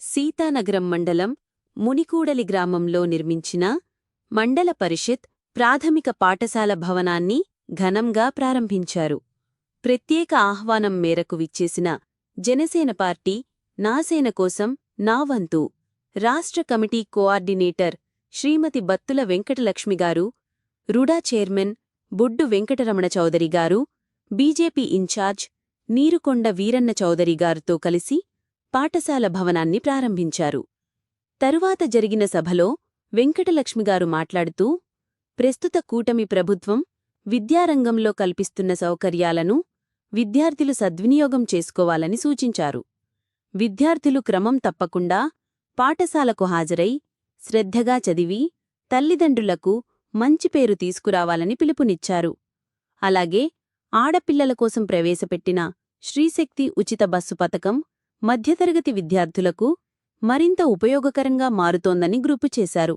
సీతానగరం మండలం మునికూడలి గ్రామంలో నిర్మించిన మండల పరిషత్ ప్రాథమిక పాఠశాల భవనాన్ని ఘనంగా ప్రారంభించారు. ప్రత్యేక ఆహ్వానం మేరకు విచ్చేసిన జనసేన పార్టీ నాసేన కోసం నావంతు రాష్ట్ర committee coordinator Shrimati Battula వెంకటలక్ష్మిగారు RUDA chairman Boddu Venkataramana Chowdary garu BJP incharge Neerukonda Veeranna Chowdary గారితో కలిసి పాఠశాల భవనాన్ని ప్రారంభించారు. తరువాత జరిగిన సభలో వెంకటలక్ష్మిగారు మాట్లాడుతూ ప్రస్తుత కూటమి ప్రభుత్వం విద్యారంగంలో కల్పిస్తున్న సౌకర్యాలను విద్యార్థులు సద్వినియోగం చేసుకోవాలని సూచించారు. విద్యార్థులు క్రమం తప్పకుండా పాఠశాలకు హాజరై శ్రద్ధగా చదివి తల్లిదండ్రులకు మంచి పేరు తీసుకురావాలని పిలుపునిచ్చారు. అలాగే ఆడపిల్లల కోసం ప్రవేశపెట్టిన శ్రీశక్తి ఉచిత బస్సు పథకం మధ్యతరగతి విద్యార్థులకు మరింత ఉపయోగకరంగా మారుతోందని గ్రూపు చేశారు.